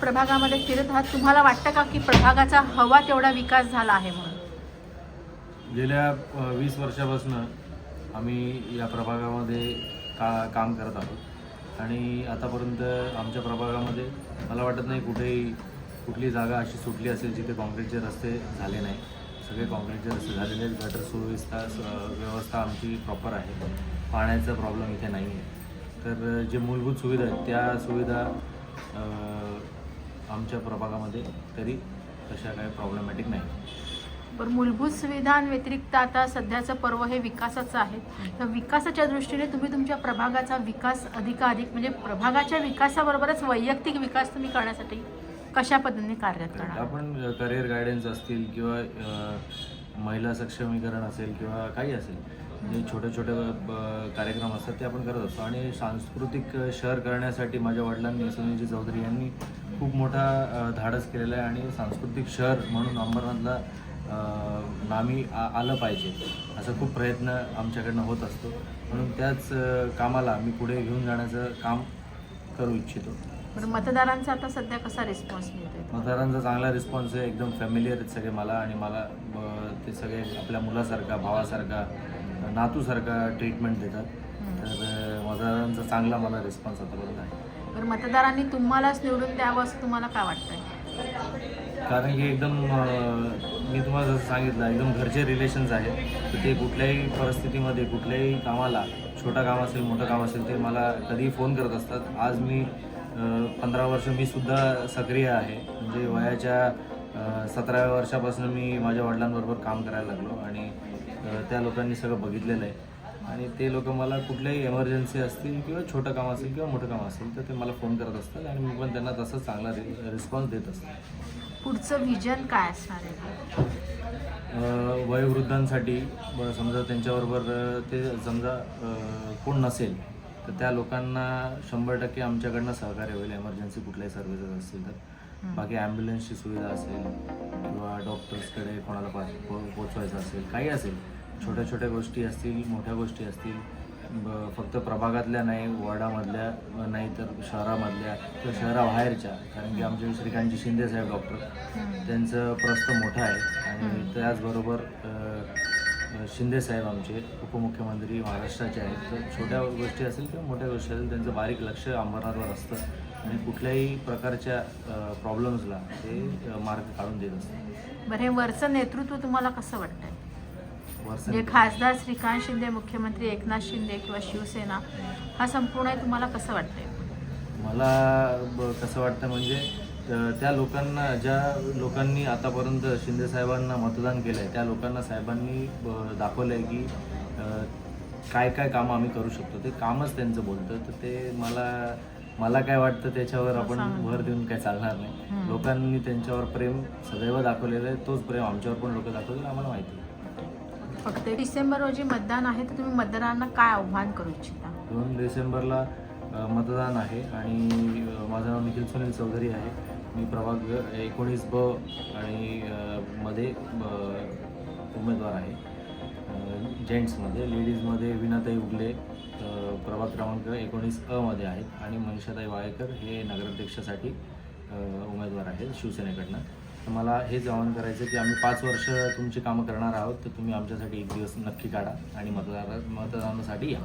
प्रभागामध्ये फिरत आहात. तुम्हाला वाटतं का की प्रभागाचा हवा तेवढा विकास झाला आहे म्हणून? गेल्या वीस वर्षापासून आम्ही या प्रभागामध्ये का काम करत आहोत. आणि आतापर्यंत आमच्या प्रभागामध्ये मला वाटत नाही कुठेही कुठली जागा अशी सुटली असेल जिथे काँक्रीटचे रस्ते झाले नाही. सगळे काँक्रीटचे रस्ते झालेले आहेत. गटर सुव्यवस्था व्यवस्था आमची प्रॉपर आहे. पाण्याचा प्रॉब्लेम इथे नाही आहे तर जे मूलभूत सुविधा आहेत त्या सुविधा आमच्या प्रभागामध्ये तरी तशा काही प्रॉब्लेमॅटिक नाही. पण मूलभूत सुविधांव्यतिरिक्त आता सध्याचं पर्व हे विकासाचं आहे. तर विकासाच्या दृष्टीने तुम्ही तुमच्या प्रभागाचा विकास अधिकाधिक म्हणजे प्रभागाच्या विकासाबरोबरच वैयक्तिक विकास तुम्ही करण्यासाठी कशा पद्धतीने कार्यरत करणार? आपण करिअर गायडन्स असतील किंवा महिला सक्षमीकरण असेल किंवा काही असेल जे छोटे छोटे कार्यक्रम असतात ते आपण करत असतो. आणि सांस्कृतिक शहर करण्यासाठी माझ्या वडिलांनी सुनीलजी चौधरी यांनी खूप मोठा धाडस केलेला आहे आणि सांस्कृतिक शहर म्हणून अंबरनाथला नामी आ आलं पाहिजे. असा खूप प्रयत्न आमच्याकडनं होत असतो. म्हणून त्याच कामाला मी पुढे घेऊन जाण्याचं काम करू इच्छितो. पण मतदारांचा आता सध्या कसा रिस्पॉन्स मिळतोय? मतदारांचा चांगला रिस्पॉन्स आहे एकदम फॅमिलियर आहेत सगळे मला आणि मला ते सगळे आपल्या मुलासारखा भावासारखा नातूसारखा ट्रीटमेंट देतात. तर मतदारांचा चांगला मला रिस्पॉन्स आतापर्यंत आहे. तर मतदारांनी तुम्हालाच निवडून द्यावं असं तुम्हाला काय वाटतंय? कारण की एकदम मी तुम्हाला जसं सांगितलं एकदम घरचे रिलेशन्स आहेत. तर ते कुठल्याही परिस्थितीमध्ये कुठल्याही कामाला छोटं काम असेल मोठं काम असेल ते मला कधीही फोन करत असतात. आज मी पंधरा वर्ष मी सुद्धा सक्रिय आहे. म्हणजे वयाच्या सतराव्या वर्षापासून मी माझ्या वडिलांबरोबर काम करायला लागलो आणि त्या लोकांनी सगळं बघितलेलं आहे. आणि ते लोक मला कुठल्याही एमर्जन्सी असतील किंवा छोटं काम असेल किंवा मोठं काम असेल तर ते मला फोन करत असतात आणि मी पण त्यांना तसंच चांगला रि रिस्पॉन्स देत असतो. पुढचं व्हिजन काय असणार आहे? वयोवृद्धांसाठी समजा त्यांच्याबरोबर ते समजा कोण नसेल तर त्या लोकांना शंभर टक्के आमच्याकडनं सहकार्य होईल एमर्जन्सी कुठल्याही सर्व्हिसेस असतील तर. बाकी ॲम्ब्युलन्सची सुविधा असेल किंवा डॉक्टर्सकडे कोणाला पोचवायचं असेल काही असेल. छोट्या छोट्या गोष्टी असतील मोठ्या गोष्टी असतील. ब- फक्त प्रभागातल्या नाही वॉर्डामधल्या नाही तर शहरामधल्या किंवा शहराबाहेरच्या. कारण की आमचे श्रीकांतजी शिंदे साहेब डॉक्टर त्यांचं प्रस्त मोठं आहे. आणि त्याचबरोबर शिंदे साहेब आमचे उपमुख्यमंत्री महाराष्ट्राचे आहेत. तर छोट्या गोष्टी असेल किंवा मोठ्या गोष्टी असेल त्यांचं बारीक लक्ष अंबरनाथवर असतं. आणि कुठल्याही प्रकारच्या प्रॉब्लेम्सला ते मार्ग काढून देत असतात. बरं हे वरचं नेतृत्व तुम्हाला कसं वाटतंय? वर्षां म्हणजे खासदार श्रीकांत शिंदे मुख्यमंत्री एकनाथ शिंदे किंवा शिवसेना हा संपूर्ण तुम्हाला कसं वाटतंय? मला कसं वाटतं म्हणजे अ, त्या लोकांना ज्या लोकांनी आतापर्यंत शिंदे साहेबांना मतदान केलं आहे त्या लोकांना साहेबांनी दाखवलं आहे की काय काय कामं आम्ही करू शकतो. ते कामच त्यांचं बोलतं. तर ते मला मला काय वाटतं त्याच्यावर आपण भर देऊन काय चालणार नाही. लोकांनी त्यांच्यावर प्रेम सदैव दाखवलेलं आहे. तोच प्रेम आमच्यावर पण लोक दाखवलेलं आम्हाला माहिती आहे. फक्त डिसेंबर रोजी मतदान आहे तर तुम्ही मतदारांना काय आव्हान करू इच्छिता? दोन डिसेंबरला मतदान आहे आणि माझं नाव निखिल सुनील चौधरी आहे. मी प्रभाग एकोणीस ब आणि मध्ये उमेदवार आहे. जेंट्समध्ये लेडीजमध्ये विनाताई उगले प्रभाग क्रमांक एकोणीस अमध्ये आहेत आणि मनीषाताई वाळेकर हे नगराध्यक्षासाठी उमेदवार आहेत शिवसेनेकडनं. तर मला हेच आवाहन करायचं की आम्ही पाच वर्ष तुमची कामं करणार आहोत तर तुम्ही आमच्यासाठी एक दिवस नक्की काढा आणि मतदार मतदानासाठी या.